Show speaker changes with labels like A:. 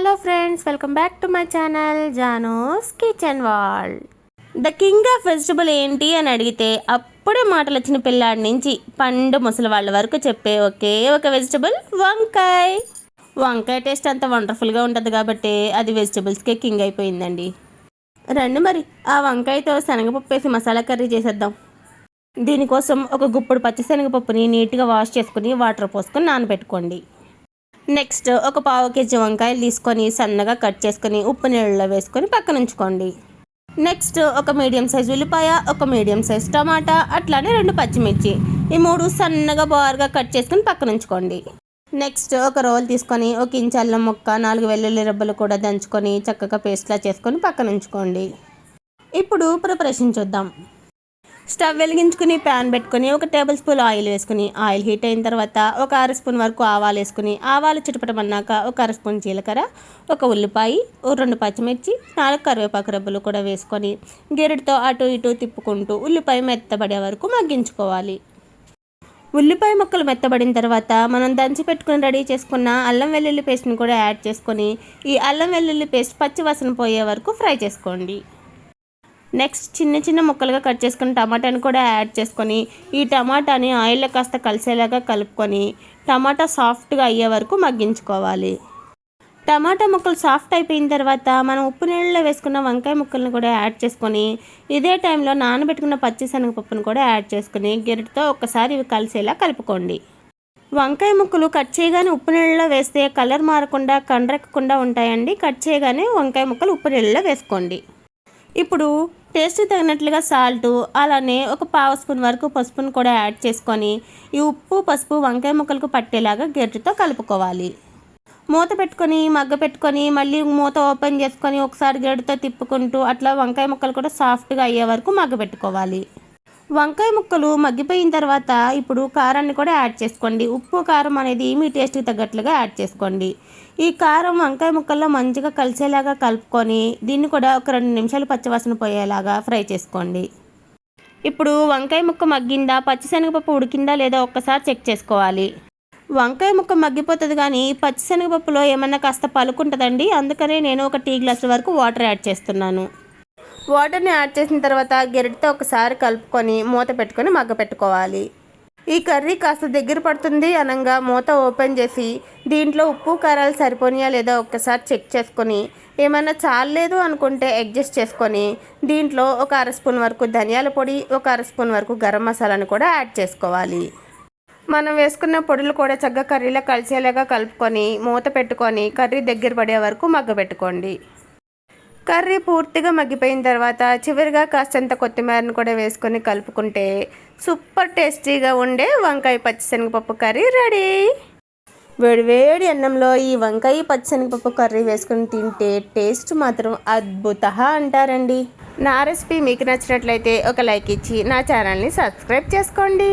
A: Hello friends welcome back to my channel జానోస్ kitchen wall the king of vegetable ఏంటి అని అడిగితే అప్పుడే మాటలు వచ్చిన పిల్లాడి నుంచి పండు ముసలి వాళ్ళ వరకు చెప్పే ఒకే ఒక వెజిటబుల్ వంకాయ. వంకాయ టేస్ట్ అంత వండర్ఫుల్గా ఉంటుంది కాబట్టి అది వెజిటబుల్స్కే కింగ్ అయిపోయిందండి. రండి మరి ఆ వంకాయతో శనగపప్పు వేసి మసాలా కర్రీ చేసేద్దాం. దీనికోసం ఒక గుప్పుడు పచ్చి శనగపప్పుని నీట్గా వాష్ చేసుకుని వాటర్ పోసుకొని నానబెట్టుకోండి. నెక్స్ట్ ఒక పావు కేజీ వంకాయలు తీసుకొని సన్నగా కట్ చేసుకొని ఉప్పు నీళ్ళలో వేసుకొని పక్కన ఉంచుకోండి. నెక్స్ట్ ఒక మీడియం సైజ్ ఉల్లిపాయ ఒక మీడియం సైజ్ టమాటా అట్లానే రెండు పచ్చిమిర్చి. ఈ మూడు సన్నగా బార్గా కట్ చేసుకొని పక్కన ఉంచుకోండి. నెక్స్ట్ ఒక రోల్ తీసుకొని ఒక ఇంచు అల్లం ముక్క నాలుగు వెల్లుల్లి రెబ్బలు కూడా దంచుకొని చక్కగా పేస్ట్లా చేసుకొని పక్కన ఉంచుకోండి. ఇప్పుడు ప్రిపరేషన్ చూద్దాం. స్టవ్ వెలిగించుకుని ప్యాన్ పెట్టుకుని ఒక టేబుల్ స్పూన్ ఆయిల్ వేసుకుని ఆయిల్ హీట్ అయిన తర్వాత ఒక అర స్పూన్ వరకు ఆవాలు వేసుకుని ఆవాలు చిటపటమన్నాక ఒక అర స్పూన్ జీలకర్ర ఒక ఉల్లిపాయ ఓ రెండు పచ్చిమిర్చి నాలుగు కరివేపాకు రబ్బలు కూడా వేసుకొని గెరటితో అటు ఇటు తిప్పుకుంటూ ఉల్లిపాయ మెత్తబడే వరకు మగ్గించుకోవాలి. ఉల్లిపాయ ముక్కలు మెత్తబడిన తర్వాత మనం దంచి పెట్టుకుని రెడీ చేసుకున్న అల్లం వెల్లుల్లి పేస్ట్ని కూడా యాడ్ చేసుకొని ఈ అల్లం వెల్లుల్లి పేస్ట్ పచ్చివాసన పోయే వరకు ఫ్రై చేసుకోండి. నెక్స్ట్ చిన్న చిన్న ముక్కలుగా కట్ చేసుకుని టమాటాని కూడా యాడ్ చేసుకొని ఈ టమాటాని ఆయిల్లో కాస్త కలిసేలాగా కలుపుకొని టమాటా సాఫ్ట్గా అయ్యే వరకు మగ్గించుకోవాలి. టమాటా ముక్కలు సాఫ్ట్ అయిపోయిన తర్వాత మనం ఉప్పు నీళ్ళలో వేసుకున్న వంకాయ ముక్కలను కూడా యాడ్ చేసుకొని ఇదే టైంలో నానబెట్టుకున్న పచ్చి శనగపప్పును కూడా యాడ్ చేసుకుని గిరటితో ఒక్కసారి ఇవి కలిసేలా కలుపుకోండి. వంకాయ ముక్కలు కట్ చేయగానే ఉప్పు నీళ్ళలో వేస్తే కలర్ మారకుండా కండ్రెక్కకుండా ఉంటాయండి. కట్ చేయగానే వంకాయ ముక్కలు ఉప్పు నీళ్ళలో వేసుకోండి. ఇప్పుడు టేస్ట్ తగినట్లుగా సాల్ట్ అలానే ఒక పావు స్పూన్ వరకు పసుపును కూడా యాడ్ చేసుకొని ఈ ఉప్పు పసుపు వంకాయ ముక్కలకు పట్టేలాగా గెర్రితో కలుపుకోవాలి. మూత పెట్టుకొని మగ్గ పెట్టుకొని మళ్ళీ మూత ఓపెన్ చేసుకొని ఒకసారి గెడ్డతో తిప్పుకుంటూ అట్లా వంకాయ ముక్కలు కూడా సాఫ్ట్గా అయ్యే వరకు మగ్గ పెట్టుకోవాలి. వంకాయ ముక్కలు మగ్గిపోయిన తర్వాత ఇప్పుడు కారాన్ని కూడా యాడ్ చేసుకోండి. ఉప్పు కారం అనేది మీ టేస్ట్కి తగ్గట్లుగా యాడ్ చేసుకోండి. ఈ కారం వంకాయ ముక్కల్లో మంచిగా కలిసేలాగా కలుపుకొని దీన్ని కూడా ఒక రెండు నిమిషాలు పచ్చివాసన పోయేలాగా ఫ్రై చేసుకోండి. ఇప్పుడు వంకాయ ముక్క మగ్గిందా పచ్చిశనగపప్పు ఉడికిందా లేదా ఒక్కసారి చెక్ చేసుకోవాలి. వంకాయ ముక్క మగ్గిపోతుంది కానీ పచ్చిశనగపప్పులో ఏమన్నా కాస్త పలుకుంటుందండి. అందుకనే నేను ఒక టీ గ్లాసుల వరకు వాటర్ యాడ్ చేస్తున్నాను. వాటర్ని యాడ్ చేసిన తర్వాత గెరటితో ఒకసారి కలుపుకొని మూత పెట్టుకొని మగ్గ పెట్టుకోవాలి. ఈ కర్రీ కాస్త దగ్గర పడుతుంది అనగా మూత ఓపెన్ చేసి దీంట్లో ఉప్పు కారాలు సరిపోనియా లేదా ఒక్కసారి చెక్ చేసుకొని ఏమైనా చాలలేదు అనుకుంటే అడ్జస్ట్ చేసుకొని దీంట్లో ఒక అర స్పూన్ వరకు ధనియాల పొడి ఒక అర స్పూన్ వరకు గరం మసాలాను కూడా యాడ్ చేసుకోవాలి. మనం వేసుకున్న పొడులు కూడా చక్కగా కర్రీలో కలిసేలాగా కలుపుకొని మూత పెట్టుకొని కర్రీ దగ్గర పడే వరకు మగ్గ పెట్టుకోండి. కర్రీ పూర్తిగా మగ్గిపోయిన తర్వాత చివరిగా కాస్తంత కొత్తిమీరను కూడా వేసుకొని కలుపుకుంటే సూపర్ టేస్టీగా ఉండే వంకాయ పచ్చిశనగపప్పు కర్రీ రెడీ. వేడివేడి అన్నంలో ఈ వంకాయ పచ్చిశనగపప్పు కర్రీ వేసుకొని తింటే టేస్ట్ మాత్రం అద్భుత అంటారండి. నా రెసిపీ మీకు నచ్చినట్లయితే ఒక లైక్ ఇచ్చి నా ఛానల్ని సబ్స్క్రైబ్ చేసుకోండి.